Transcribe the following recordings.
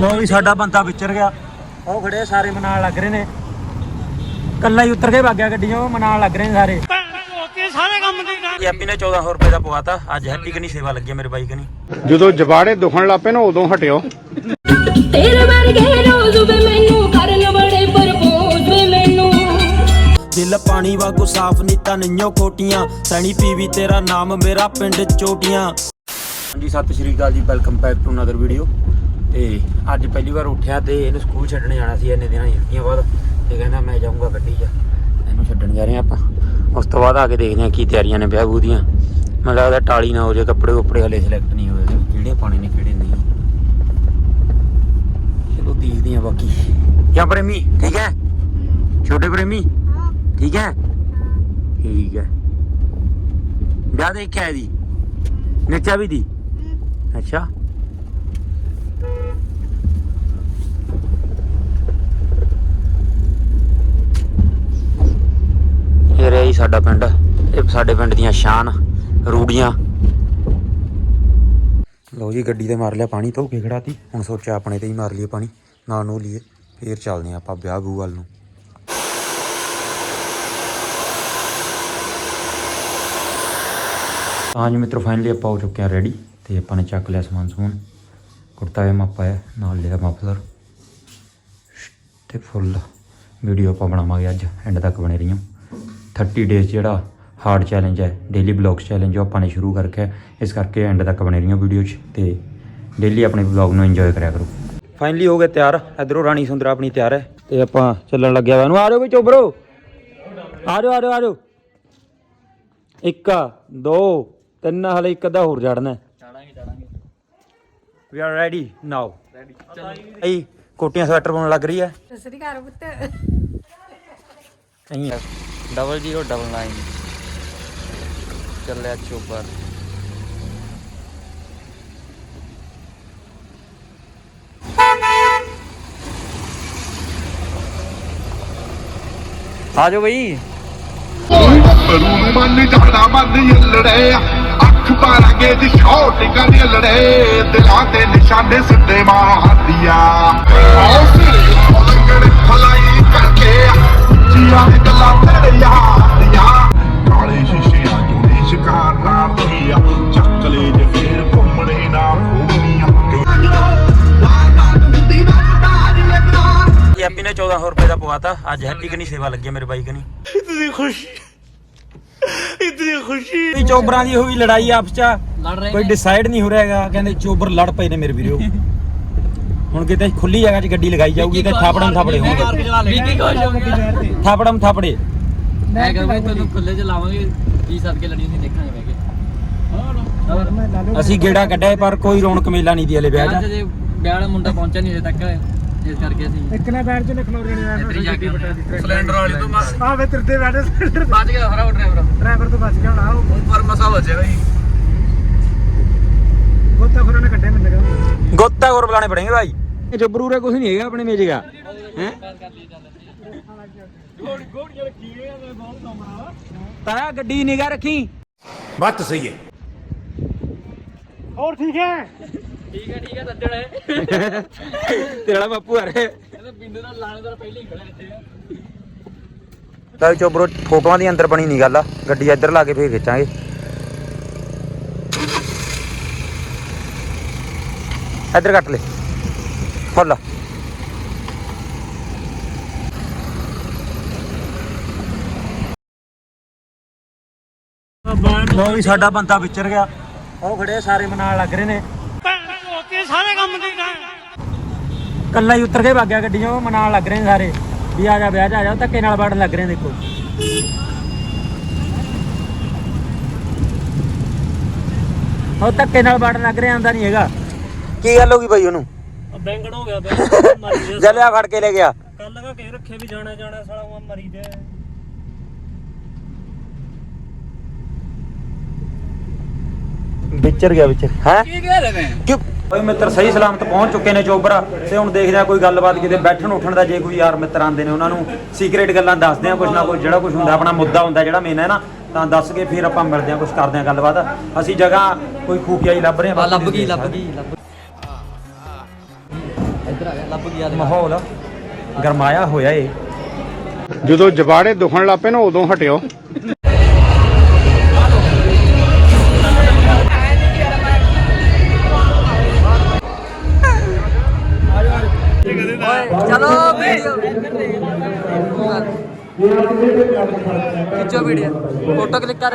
ਲੋ ਵੀ ਸਾਡਾ ਬੰਦਾ ਵਿਚਰ ਗਿਆ। ਉਹ ਖੜੇ ਸਾਰੇ ਮਨਾਲ ਲੱਗ ਰਹੇ ਨੇ। ਕੱਲਾ ਹੀ ਉਤਰ ਕੇ ਵਗ ਗਿਆ ਗੱਡੀਆਂ ਉਹ ਮਨਾਲ ਲੱਗ ਰਹੇ ਨੇ ਸਾਰੇ। ਹੈਪੀ ਨੇ 1400 ਰੁਪਏ ਦਾ ਪਵਾਤਾ। ਅੱਜ ਹੈਪੀ ਕਨੀ ਸੇਵਾ ਲੱਗੀ ਮੇਰੇ ਬਾਈ ਕਨੀ। ਜਦੋਂ ਜਬਾੜੇ ਦੁਖਣ ਲੱਪੇ ਨਾ ਉਦੋਂ ਹਟਿਓ। ਤੇਰੇ ਵਰਗੇ ਰੋਜ਼ ਵੇ ਮੈਨੂੰ ਕਰਨ ਬੜੇ ਪਰਪੋਜ਼ ਵੇ ਮੈਨੂੰ। ਦਿਲ ਪਾਣੀ ਵਾਂਗੂ ਸਾਫ਼ ਨੀਤਾ ਨਈਓ ਕੋਟੀਆਂ। ਸੈਣੀ ਪੀਵੀ ਤੇਰਾ ਨਾਮ ਮੇਰਾ ਪਿੰਡ ਚੋਟੀਆਂ। ਹਾਂਜੀ ਸਤਿ ਸ਼੍ਰੀ ਅਕਾਲ ਜੀ। Welcome back to another video ਤੇ ਅੱਜ ਪਹਿਲੀ ਵਾਰ ਉੱਠਿਆ ਤੇ ਇਹਨੂੰ ਸਕੂਲ ਛੱਡਣ ਜਾਣਾ ਸੀ, ਇੰਨੇ ਦਿਨਾਂ ਛੁੱਟੀਆਂ ਬਾਅਦ। ਤੇ ਕਹਿੰਦਾ ਮੈਂ ਜਾਊਂਗਾ ਗੱਡੀ 'ਚ। ਇਹਨੂੰ ਛੱਡਣ ਜਾ ਰਹੇ ਹਾਂ ਆਪਾਂ। ਉਸ ਤੋਂ ਬਾਅਦ ਆ ਕੇ ਦੇਖਦੇ ਹਾਂ ਕੀ ਤਿਆਰੀਆਂ ਨੇ ਵਿਆਹ ਬੂ ਦੀਆਂ। ਮੈਨੂੰ ਲੱਗਦਾ ਟਾਲੀ ਨਾ ਹੋ ਜਾਏ, ਕੱਪੜੇ ਕੁੱਪੜੇ ਹਲੇ ਸਿਲੈਕਟ ਨਹੀਂ ਹੋਏ। ਕਿਹੜੇ ਪਾਣੇ ਨੇ, ਕਿਹੜੇ ਨਹੀਂ। ਚਲੋ ਦੇਖਦੇ ਹਾਂ ਬਾਕੀ। ਕਿਆ ਪ੍ਰੇਮੀ, ਠੀਕ ਹੈ? ਛੋਟੇ ਪ੍ਰੇਮੀ, ਠੀਕ ਹੈ? ਠੀਕ ਹੈ। ਵਿਆਹ ਦੇਖਿਆ ਦੀ ਨੱਚਾ ਵੀ ਦੀ? ਅੱਛਾ ਇਹ ਰਿਹਾ ਜੀ ਸਾਡਾ ਪਿੰਡ, ਇਹ ਸਾਡੇ ਪਿੰਡ ਦੀਆਂ ਸ਼ਾਨ, ਰੂੜੀਆਂ। ਲਓ ਜੀ, ਗੱਡੀ ਤੇ ਮਾਰ ਲਿਆ ਪਾਣੀ, ਧੋ ਕੇ ਖੜਾਤੀ। ਹੁਣ ਸੋਚਿਆ ਆਪਣੇ ਤੇ ਹੀ ਮਾਰ ਲਈਏ ਪਾਣੀ ਨਾ ਨੂੰ ਲਈਏ, ਫੇਰ ਚੱਲਦੇ ਹਾਂ ਆਪਾਂ ਵਿਆਹ ਬੂ ਵੱਲ ਨੂੰ। ਹਾਂਜੀ ਮਿੱਤਰੋ ਫਾਈਨਲੀ ਆਪਾਂ ਹੋ ਚੁੱਕੇ ਹਾਂ ਰੈਡੀ ਤੇ ਆਪਾਂ ਨੇ ਚੱਕ ਲਿਆ ਸਮਾਨ ਸਮੂਨ। ਕੁੜਤਾ ਵੀ ਮਾਪਾ ਹੈ, ਨਾਲ ਲਿਆ ਮਫਲਰ ਤੇ ਫੁੱਲ ਵੀਡੀਓ ਆਪਾਂ ਬਣਾਵਾਂਗੇ ਅੱਜ ਐਂਡ ਤੱਕ ਬਣੇ ਰਹੀਓ। 30 ਡੇਜ਼ ਜਿਹੜਾ ਹਾਰਡ ਚੈਲੰਜ ਹੈ ਡੇਲੀ ਬਲੌਗਸ ਚੈਲੰਜ ਉਹ ਆਪਾਂ ਨੇ ਸ਼ੁਰੂ ਕਰਕੇ ਇਸ ਕਰਕੇ ਐਂਡ ਤੱਕ ਬਣੇ ਰਹੀਓ ਵੀਡੀਓ 'ਚ ਤੇ ਡੇਲੀ ਆਪਣੇ ਬਲੌਗ ਨੂੰ ਇੰਜੋਏ ਕਰਿਆ ਕਰੋ। ਫਾਈਨਲੀ ਹੋ ਗਏ ਤਿਆਰ ਇਧਰੋਂ ਰਾਣੀ ਸੁੰਦਰਾ ਆਪਣੀ ਤਿਆਰ ਹੈ ਤੇ ਆਪਾਂ ਚੱਲਣ ਲੱਗਿਆ ਵਾ। ਨੂੰ ਆ ਜਾਓ ਵੀ ਚੋਬਰੋ। ਆ ਜਾਓ ਆ ਜਾਓ ਆ ਜਾਓ। ਇੱਕ ਦੋ ਤਿੰਨ ਹਲੇ ਇੱਕ ਅੱਧਾ ਹੋਰ ਜੜਨਾ ਚੜਾਂਗੇ ਚੜਾਂਗੇ we are ready now ready ਚਲੋ ਕੋਟੀਆਂ ਸਵੈਟਰ ਪਾਉਣ ਲੱਗ ਰਹੀ ਹੈ। ਸਸਰੀ ਘਰ ਪੁੱਤ। ਅਹੀਂ 0099 ਚੱਲਿਆ ਚੋਬਰ ਆ ਜਾਓ ਬਈ। ਮਰੂ ਮਨ ਜਾਣਾ ਮਨ ਯੱਲੜੇ ਅੱਖ ਪਾਰਾਂਗੇ ਦੀ ਛੋਟ ਗੰਲੜੇ ਦਿਲਾਂ ਤੇ ਨਿਸ਼ਾਨੇ ਸਿੱਧੇ ਮਾਰਦੀਆਂ ਹੌਸਲੇ ਖਲੰਗੜ ਕਰਕੇ ਜੀਆਂ ਦੀ ਗੱਲਾਂ ਤੇਰੇ ਯਾਰ ਦੀਆਂ ਕਾਲੇ ਸ਼ੀਸ਼ਿਆਂ ਚੋਂ ਨੀ ਸ਼ਿਕਾਰ ਰਾਰਦੀਆਂ ਚੱਕ ਲੈ ਜੇ ਫੇਰ ਘੁੰਮਣੇ ਨਾ ਘੁੰਮੀਆਂ ਇਹ ਹੈਪੀ ਨੇ 1400 ਰੁਪਏ ਦਾ ਪਵਾਤਾ ਅੱਜ ਹੈਪੀ ਕਨੀ ਸੇਵਾ ਲੱਗੀ ਆ ਮੇਰੇ ਬਾਈ ਕਨੀ ਇਤਨੀ ਖੁਸ਼ੀ ਇਤਨੀ ਖੁਸ਼ੀ ਚੋਬਰਾਂ ਦੀ ਹੋਈ ਲੜਾਈ ਆਪਸ ਚ ਲੜ ਰਹੇ ਕੋਈ ਡਿਸਾਈਡ ਨਹੀਂ ਹੋ ਰਿਹਾ ਹੈਗਾ ਕਹਿੰਦੇ ਚੋਬਰ ਲੜ ਪਏ ਨੇ ਮੇਰੇ ਵੀਰੋ ਹੁਣ ਕਿਤੇ ਖੁੱਲੀ ਜਗ੍ਹਾ 'ਚ ਗੱਡੀ ਲਗਾਈ ਜਾਊਗੀ ਤੇ ਥਾਪੜਮ ਥਾਪੜੇ ਹੋਣਗੇ। ਵਿੱਕੀ ਖੁਸ਼ ਹੋ ਗਈ ਥਾਪੜਮ ਥਾਪੜੇ। ਮੈਂ ਕਹਿੰਦਾ ਬਈ ਤੁਹਾਨੂੰ ਖੁੱਲੇ ਚ ਲਾਵਾਂਗੇ ਕੀ ਸਦਕੇ ਲੜੀ ਨਹੀਂ ਦੇਖਾਂਗੇ ਬਹਿ ਕੇ। ਅਸੀਂ ਗੇੜਾ ਕੱਢਿਆ ਪਰ ਕੋਈ ਰੌਣਕ ਮੇਲਾ ਨਹੀਂ ਦੀ ਹਲੇ ਵਿਆਹ ਅੱਜ 'ਚ ਜੇ ਵਿਆਹ ਵਾਲਾ ਮੁੰਡਾ ਪਹੁੰਚਿਆ ਨਹੀਂ ਹਜੇ ਤੱਕ ਇਸ ਕਰਕੇ ਅਸੀਂ ਇੱਕ ਨੇ ਬੈਠ ਚ ਲਖਨਊ ਰਣੀ ਇੱਧਰ ਹੀ ਜਾ ਕੇ ਸਿਲੰਡਰ ਵਾਲੀ ਤੋਂ ਆ ਵੇ ਤੇਰੇ ਤੇ ਬੈਠੇ ਬਚ ਗਿਆ ਹਰਾ ਡਰਾਈਵਰ ਡਰਾਈਵਰ ਤੋਂ ਬਚ ਗਿਆ ਹੋਣਾ ਉਹ। ਪਰ ਮਸਾ ਬਚੇ ਬਈ। ਗੋਤਾ ਖੁਰਾਂ ਨੇ ਕੱਢੇ ਮੈਨੂੰ ਲੱਗਾ ਗੋਤਾ ਹੋਰ ਬੁਲਾਣੇ ਪੜेंगे ਭਾਈ ਇਹ ਜਬਰੂਰੇ ਕੁਝ ਨਹੀਂ ਹੈਗਾ ਆਪਣੇ ਮੇਜ ਦਾ। ਹੈ? ਤਾਇਆ ਗੱਡੀ ਨਿਗਾ ਰੱਖੀ। ਬੱਤ ਸਹੀ ਹੈ। ਹੋਰ ਠੀਕ ਹੈ? ਠੀਕ ਹੈ ਠੀਕ ਹੈ ਸੱਜਣ ਹੈ ਤੇਰਾ ਬਾਪੂ ਆ ਰਿਹਾ। ਇਹਦਾ ਬਿੰਦੂ ਦਾ ਲਾਣੇਦਾਰ ਪਹਿਲੇ ਹੀ ਖੜਾ ਇੱਥੇ। ਤਾਂ ਚੋਬਰੋ ਫੋਟੋਆਂ ਦੀ ਅੰਦਰ ਬਣੀ ਨਹੀਂ ਗੱਲ। ਆ ਗੱਡੀ ਇੱਧਰ ਲਾ ਕੇ ਫੇਰ ਖਿੱਚਾਂਗੇ। ਇੱਧਰ ਕੱਟ ਲੈ। ਫੁੱਲ ਲੋ। ਵੀ ਸਾਡਾ ਬੰਦਾ ਵਿਚਰ ਗਿਆ। ਉਹ ਖੜੇ ਸਾਰੇ ਮਨਾਲ ਲੱਗ ਰਹੇ ਨੇ। ਸਾਰੇ ਕੰਮ ਦੀ ਕੱਲਾ ਹੀ ਉਤਰ ਕੇ ਵਗ ਗਿਆ ਗੱਡੀਆਂ, ਉਹ ਮਨਾਲ ਲੱਗ ਰਹੇ ਨੇ ਸਾਰੇ। ਵੀ ਆ ਜਾ ਵਿਆਹ 'ਚ ਆ ਜਾ ਧੱਕੇ ਨਾਲ ਵੜਨ ਲੱਗ ਰਹੇ ਨੇ, ਦੇਖੋ। ਉਹ ਧੱਕੇ ਨਾਲ ਵੜਨ ਲੱਗ ਰਿਹਾ ਆਂਦਾ ਨਹੀਂ ਹੈਗਾ। ਕੀ ਗੱਲ ਹੋ ਗਈ ਬਾਈ ਉਹਨੂੰ? ਬੈਂਗਣ ਹੋ ਗਿਆ ਬੈਂਗਣ ਮਰੀ ਦੇ ਜਲਿਆ ਫੜ ਕੇ ਲੈ ਗਿਆ। ਕੱਲ ਲਗਾ ਕੇ ਰੱਖੇ ਵੀ ਜਾਣਾ ਜਾਣਾ ਸਾਲਾ ਉਹ ਮਰੀ ਦੇ ਵਿਚਰ ਗਿਆ ਵਿਚਰ। ਹੈ? ਕੀ ਕਹਿ ਰਹੇ ਨੇ? ਕਿਉਂ? ਓਏ ਮਿੱਤਰ ਸਹੀ ਸਲਾਮਤ ਪਹੁੰਚ ਚੁੱਕੇ ਨੇ ਚੋਬਰਾ। ਤੇ ਹੁਣ ਦੇਖਦੇ ਆ ਕੋਈ ਗੱਲਬਾਤ ਕਿਤੇ ਬੈਠਣ ਉੱਠਣ ਦਾ ਜੇ ਕੋਈ ਯਾਰ ਮਿੱਤਰ ਆਂਦੇ ਨੇ ਉਹਨਾਂ ਨੂੰ ਸੀਕ੍ਰੀਟ ਗੱਲਾਂ ਦੱਸਦੇ ਆ ਕੁਝ ਨਾ ਕੁਝ ਜਿਹੜਾ ਕੁਝ ਹੁੰਦਾ ਆਪਣਾ ਮੁੱਦਾ ਹੁੰਦਾ ਜਿਹੜਾ ਮੇਨ ਹੈ ਨਾ ਤਾਂ ਦੱਸ ਕੇ ਫਿਰ ਆਪਾਂ ਮਿਲਦੇ ਆ ਕੁਝ ਕਰਦੇ ਆ ਗੱਲਬਾਤ। ਅਸੀਂ ਜਗ੍ਹਾ ਕੋਈ ਖੂਫੀਆ ਹੀ ਲੱਭ ਰਹੇ ਆ ਲੱਭ ਗਈ ਲੱਭ ਗਈ ਲੱਭ ਲੱਭ ਗਿਆ ਤੇ ਮਾਹੌਲ ਗਰਮਾਇਆ ਹੋਇਆ ਏ। ਜਦੋਂ ਜਬਾੜੇ ਦੁਖਣ ਲੱਪੇ ਨਾ ਉਦੋਂ ਹਟਿਓ। ਚਲੋ ਵੀਡੀਓ ਖਿੱਚੋ ਵੀਡੀਓ ਫੋਟੋ ਕਲਿੱਕ ਕਰ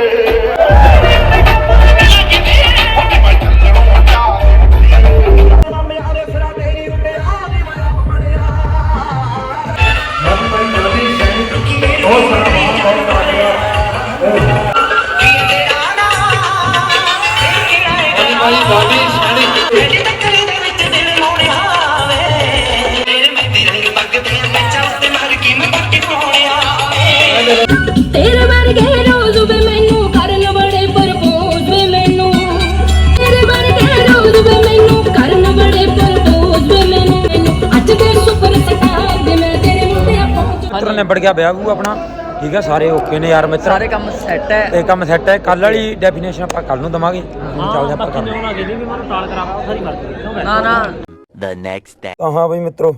ਪਹੁੰਚ ਮਿੱਤਰ ਨਿਬੜ ਗਿਆ ਵਿਆਹ ਵੂ ਆਪਣਾ। ਠੀਕ ਹੈ ਸਾਰੇ ਓਕੇ ਨੇ ਯਾਰ ਮਿੱਤਰ। ਸਾਰੇ ਕੰਮ ਸੈੱਟ ਹੈ। ਇਹ ਕੰਮ ਸੈੱਟ ਹੈ। ਕੱਲ ਵਾਲੀ ਡੈਫੀਨੇਸ਼ਨ ਆਪਾਂ ਕੱਲ ਨੂੰ ਦਵਾਂਗੇ। ਹੁਣ ਚੱਲਦੇ ਆਪਾਂ ਕੰਮ। ਨੇ ਦੇ ਵੀ ਮੈਨੂੰ ਟਾਲ ਕਰਾਵਾ ਉਹ ਸਾਰੀ ਮਰ ਗਈ ਕਿਉਂ ਨਾ। ਨਾ ਤਾਂ ਹਾਂ ਬਈ ਮਿੱਤਰੋ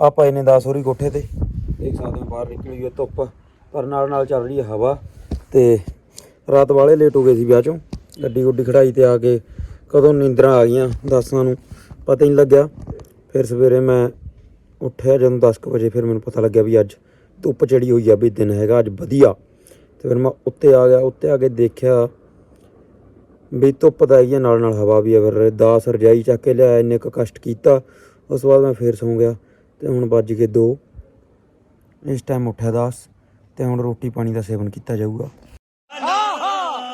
ਆਪਾਂ ਇਹਨੇ 10 ਹੋਰੀ ਕੋਠੇ ਤੇ ਦੇਖ ਸਕਦੇ ਹੋ ਬਾਹਰ ਨਿਕਲੀ ਹੋਈ ਹੈ ਧੁੱਪ ਪਰ ਨਾਲ ਨਾਲ ਚੱਲ ਰਹੀ ਹੈ ਹਵਾ। ਤੇ ਰਾਤ ਵਾਲੇ ਲੇਟ ਹੋ ਗਏ ਸੀ ਵਿਆਹ ਚੋਂ। ਗੱਡੀ ਗੁੱਡੀ ਖੜਾਈ ਤੇ ਆ ਕੇ ਕਦੋਂ ਨੀਂਦਰਾਂ ਆ ਗਈਆਂ ਦਸਾਂ ਨੂੰ ਪਤਾ ਹੀ ਨਹੀਂ ਲੱਗਿਆ। ਫਿਰ ਸਵੇਰੇ ਮੈਂ ਉੱਠਿਆ ਜਦੋਂ 10 ਕੁ ਵਜੇ ਫਿਰ ਮੈਨੂੰ ਪਤਾ ਲੱਗਿਆ ਵੀ ਅੱਜ ਧੁੱਪ ਚੜੀ ਹੋਈ ਆ, ਵੀ ਦਿਨ ਹੈਗਾ ਅੱਜ ਵਧੀਆ। ਤੇ ਫਿਰ ਮੈਂ ਉੱਤੇ ਆ ਗਿਆ, ਉੱਤੇ ਆ ਕੇ ਦੇਖਿਆ ਵੀ ਧੁੱਪ ਤਾਂ ਹੈਗੀ ਹੈ ਨਾਲ ਨਾਲ ਹਵਾ ਵੀ ਆ ਫਿਰ। 10 ਰਜਾਈ ਚੱਕ ਕੇ ਲਿਆ ਇੰਨੇ ਕੁ ਕਸ਼ਟ ਕੀਤਾ। ਉਸ ਤੋਂ ਬਾਅਦ ਮੈਂ ਫੇਰ ਸੌਂ ਗਿਆ ਤੇ ਹੁਣ ਵੱਜ ਕੇ 2 ਇਸ ਟਾਈਮ ਉੱਠਿਆ 10 ਤੇ ਹੁਣ ਰੋਟੀ ਪਾਣੀ ਦਾ ਸੇਵਨ ਕੀਤਾ ਜਾਊਗਾ।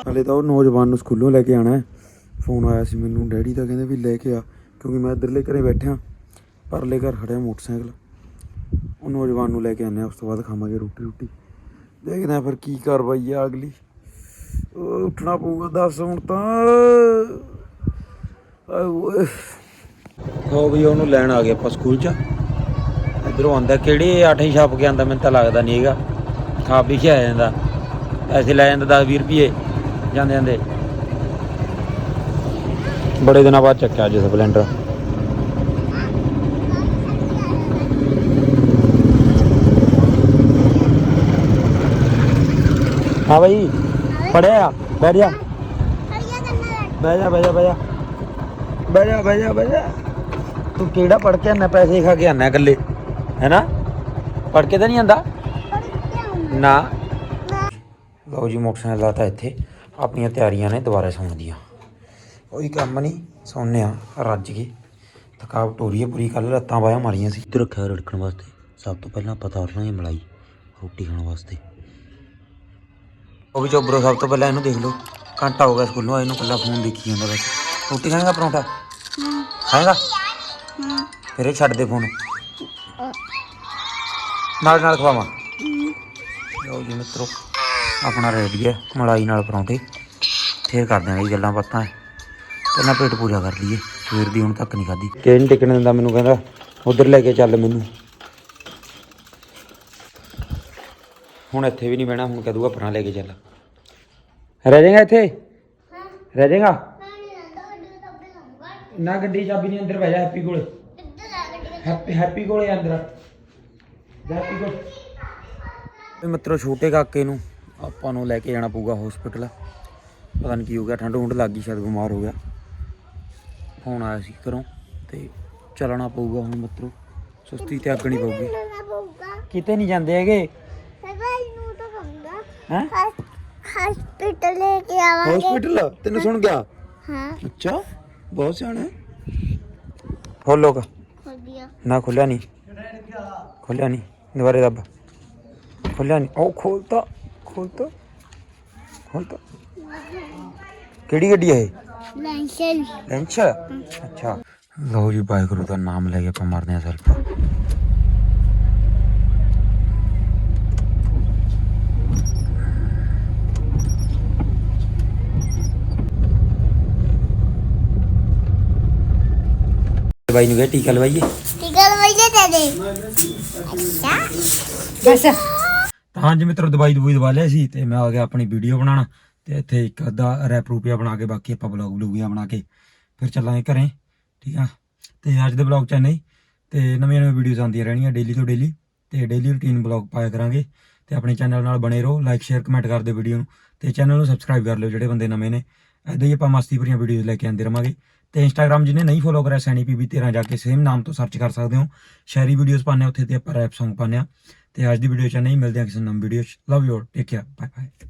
ਹਲੇ ਤਾਂ ਉਹ ਨੌਜਵਾਨ ਨੂੰ ਸਕੂਲੋਂ ਲੈ ਕੇ ਆਣਾ ਹੈ। ਫੋਨ ਆਇਆ ਸੀ ਮੈਨੂੰ, ਡੈਡੀ ਦਾ ਕਹਿੰਦੇ ਵੀ ਲੈ ਕੇ ਆ, ਕਿਉਂਕਿ ਮੈਂ ਇੱਧਰਲੇ ਘਰੇ ਬੈਠਿਆ। ਪਰਲੇ ਘਰ ਖੜਿਆ ਮੋਟਰਸਾਈਕਲ। ਉਹ ਨੌਜਵਾਨ ਨੂੰ ਲੈ ਕੇ ਆਨੇ ਆ ਉਸ ਤੋਂ ਬਾਅਦ ਖਾਵਾਂਗੇ ਰੋਟੀ ਰੋਟੀ। ਦੇਖਦੇ ਆ ਫਿਰ ਕੀ ਕਾਰਵਾਈ ਆ ਅਗਲੀ। ਉੱਠਣਾ ਪਊਗਾ ਦੱਸ ਹੁਣ ਤਾਂ। ਹੋ ਵੀ ਉਹਨੂੰ ਲੈਣ ਆ ਗਏ ਆਪਾਂ ਸਕੂਲ ਚ। ਇਧਰੋਂ ਆਂਦਾ ਕਿਹੜੇ ਆਠੇ ਛਾਪ ਕੇ ਆਂਦਾ ਮੈਨੂੰ ਤਾਂ ਲੱਗਦਾ ਨਹੀਂ ਹੈਗਾ। ਖਾ ਪੀ ਕੇ ਆ ਜਾਂਦਾ। ਐਸੇ ਲੈ ਜਾਂਦਾ 10 20 ਰੁਪਏ। ਜਾਂਦੇ ਜਾਂਦੇ ਬੜੇ ਦਿਨਾਂ ਬਾਅਦ ਚੱਕਿਆ ਅੱਜ ਸਪਲੈਂਡਰ। ਹਾਂ ਭਾਈ ਪੜਿਆ ਬੈਠ ਜਾ। ਬਹਿ ਜਾ ਬਹਿ ਜਾ ਬਹਿ ਜਾ। ਬਹਿ ਜਾ ਬਹਿ ਜਾ ਬਹਿ ਜਾ। ਤੂੰ ਕਿਹੜਾ ਪੜ ਕੇ ਆਨਾ ਪੈਸੇ ਖਾ ਕੇ ਆਨਾ ਇਕੱਲੇ? ਹੈਨਾ? ਪੜ ਕੇ ਤਾਂ ਨਹੀਂ ਆਂਦਾ ਨਾ। ਲਓ ਜੀ, ਮੋਟਰਸਾਈਕਲ ਲਾਤਾ ਇੱਥੇ। ਆਪਣੀਆਂ ਤਿਆਰੀਆਂ ਨੇ ਦੁਬਾਰਾ ਸੌਣ ਦੀਆਂ। ਕੋਈ ਕੰਮ ਨਹੀਂ ਸੌਂਨੇ ਆ ਰੱਜ ਕੇ। ਥਕਾਵਟ ਹੋ ਰਹੀ ਹੈ ਪੂਰੀ ਕੱਲ ਲੱਤਾਂ ਬਾਹਾਂ ਮਾਰੀਆਂ ਸੀ। ਇੱਧਰ ਰੱਖਿਆ ਰੜਕਣ ਵਾਸਤੇ। ਸਭ ਤੋਂ ਪਹਿਲਾਂ ਪਤਾ ਉਰਨਾ ਮਲਾਈ, ਰੋਟੀ ਖਾਣ ਵਾਸਤੇ। ਉਹ ਵੀ ਚੋਬਰੋ ਸਭ ਤੋਂ ਪਹਿਲਾਂ ਇਹਨੂੰ ਦੇਖ ਲਓ। ਘੰਟਾ ਹੋ ਗਿਆ ਸਕੂਲੋਂ ਆਏ ਨੂੰ ਕੱਲਾ ਫੋਨ ਦੇਖੀ ਜਾਂਦਾ ਬਸ। ਰੋਟੀ ਖਾਏਗਾ ਪਰੌਂਠਾ? ਖਾਏਗਾ? ਫਿਰ ਇਹ ਛੱਡ ਦੇ ਫੋਨ ਨਾਲ ਨਾਲ ਖਵਾਵਾਂ? ਲਓ ਜੀ ਮਿੱਤਰੋ, ਆਪਣਾ ਰੈਡੀ ਹੈ, ਮਲਾਈ ਨਾਲ ਪਰੌਂਠੇ। ਫੇਰ ਕਰਦੇ ਆਂ ਇਹ ਗੱਲਾਂ ਬਾਤਾਂ। ਪਹਿਲਾਂ ਪੇਟ ਪੂਜਾ ਕਰ ਲਈਏ, ਸਵੇਰ ਦੀ ਹੁਣ ਤੱਕ ਨਹੀਂ ਖਾਧੀ। ਕਿਹਨ ਟਿਕਣ ਦਿੰਦਾ ਮੈਨੂੰ ਕਹਿੰਦਾ, ਉਧਰ ਲੈ ਕੇ ਚੱਲ ਮੈਨੂੰ। ਹੁਣ ਇੱਥੇ ਵੀ ਨਹੀਂ ਬਹਿਣਾ ਹੁਣ ਕਹਦੂਗਾ ਪਰਾਂ ਲੈ ਕੇ ਚੱਲ। ਰਹਿ ਜਾਏਗਾ ਇੱਥੇ? ਰਹਿ ਜਾਏਗਾ? ਨਾ ਗੱਡੀ ਚਾਬੀ ਨਹੀਂ ਅੰਦਰ ਬਹਿ ਜਾ ਹੈਪੀ ਕੋਲੇ। ਹੈਪੀ ਹੈਪੀ ਕੋਲੇ ਅੰਦਰ। ਹੈਪੀ ਕੋਲ। ਮਿੱਤਰੋ ਛੋਟੇ ਕਾਕੇ ਨੂੰ ਆਪਾਂ ਨੂੰ ਲੈ ਕੇ ਜਾਣਾ ਪਊਗਾ ਹਸਪੀਟਲ ਪਤਾ ਨਹੀਂ ਕੀ ਹੋ ਗਿਆ ਠੰਡ ਠੁੰਡ ਲੱਗ ਗਈ ਸ਼ਾਇਦ ਬਿਮਾਰ ਹੋ ਗਿਆ। ਫੋਨ ਆਇਆ ਸੀ ਘਰੋਂ ਤੇ ਚੱਲਣਾ ਪਊਗਾ ਹੁਣ ਮਿੱਤਰੋ। ਸੁਸਤੀ ਤੇ ਅੱਗਣੀ ਪਊਗੀ। ਕਿਤੇ ਨਹੀਂ ਜਾਂਦੇ ਹੈਗੇ। ਹੈ? ਹਸਪੀਟਲ ਲੈ ਕੇ ਆਵਾਂਗੇ। ਹਸਪੀਟਲ? ਤੈਨੂੰ ਸੁਣ ਗਿਆ? ਹਾਂ। ਅੱਛਾ ਬਹੁਤ ਸਿਆਣਾ ਹੈ। ਖੋਲੋ ਕਾ ਵਧੀਆ ਨਾ ਖੁੱਲਿਆ ਨਹੀਂ। ਖੁੱਲਿਆ ਨਹੀਂ। ਦੁਬਾਰੇ ਦੱਬ। ਖੁੱਲਿਆ ਨਹੀਂ। ਉਹ ਖੋਲਤਾ ਖੋਲਤਾ ਖੋਲਤਾ ਕਿਹੜੀ ਗੱਡੀ ਹੈ ਇਹ? ਲੈਂਸਲ। ਲੈਂਚ ਅੱਛਾ। ਲਓ ਜੀ ਵਾਹਿਗੁਰੂ ਦਾ ਨਾਮ ਲੈ ਕੇ ਆਪਾਂ ਮਰਦੇ ਆ ਸੈਲਫ। ਬਾਈ ਨੂੰ ਗਏ ਟੀਕਾ ਲਵਾਈਏ। ਟਿਕਾ ਲਵਾਈਏ ਤੇ ਦੇ ਅੱਛਾ ਤਾਂ ਹਾਂਜੀ ਮਿੱਤਰੋ ਦਵਾਈ ਦਵਾਈ ਦਵਾ ਲਿਆ ਸੀ ਤੇ ਮੈਂ ਆ ਗਿਆ ਆਪਣੀ ਵੀਡੀਓ ਬਣਾਉਣ ਤੇ ਇੱਥੇ ਇੱਕ ਅੱਧਾ ਰੈਪ ਰੂਪਿਆ ਬਣਾ ਕੇ ਬਾਕੀ ਆਪਾਂ ਬਲੌਗ ਬਲੂਗੀਆਂ ਬਣਾ ਕੇ ਫਿਰ ਚੱਲਾਂਗੇ ਘਰੇ ਠੀਕ ਆ? ਤੇ ਅੱਜ ਦੇ ਬਲੌਗ ਚ ਨਹੀਂ ਤੇ ਨਵੀਆਂ ਨਵੀਆਂ ਵੀਡੀਓਜ਼ ਆਉਂਦੀਆਂ ਰਹਿਣੀਆਂ ਡੇਲੀ ਤੋਂ ਡੇਲੀ ਤੇ ਡੇਲੀ ਰੂਟੀਨ ਬਲੌਗ ਪਾਇਆ ਕਰਾਂਗੇ। ਤੇ ਆਪਣੇ ਚੈਨਲ ਨਾਲ ਬਣੇ ਰਹੋ ਲਾਈਕ ਸ਼ੇਅਰ ਕਮੈਂਟ ਕਰ ਦਿਓ ਵੀਡੀਓ ਨੂੰ। ਤੇ ਚੈਨਲ ਨੂੰ ਸਬਸਕ੍ਰਾਈਬ ਕਰ ਲਿਓ ਜਿਹੜੇ ਬੰਦੇ ਨਵੇਂ ਨੇ। ਐਦਾਂ ਹੀ ਆਪਾਂ ਮਸਤੀ ਭਰੀਆਂ ਵੀਡੀਓਜ਼ ਲੈ ਕੇ ਆਉਂਦੇ ਰਵਾਂਗੇ। ਤੇ ਇੰਸਟਾਗ੍ਰam ਜਿਹਨੇ ਨਹੀਂ ਫੋਲੋ ਕਰਿਆ ਸੈਣੀ ਪੀਬੀ 13 ਜਾ ਕੇ ਸੇਮ ਨਾਮ ਤੋਂ ਸਰਚ ਕਰ ਸਕਦੇ ਹੋ। ਸ਼ਾਇਰੀ ਵੀਡੀਓਜ਼ ਪਾਉਂਦੇ ਹਾਂ, ਉੱਥੇ ਤੇ ਆਪਾਂ ਰੈਪ Song ਪਾਉਂਦੇ ਹਾਂ। ਤੇ ਅੱਜ ਦੀ ਵੀਡੀਓ ਚ ਨਹੀਂ, ਮਿਲਦੇ ਹਾਂ ਕਿਸੇ ਨਵੀਂ ਵੀਡੀਓ ਚ। Love you take care bye bye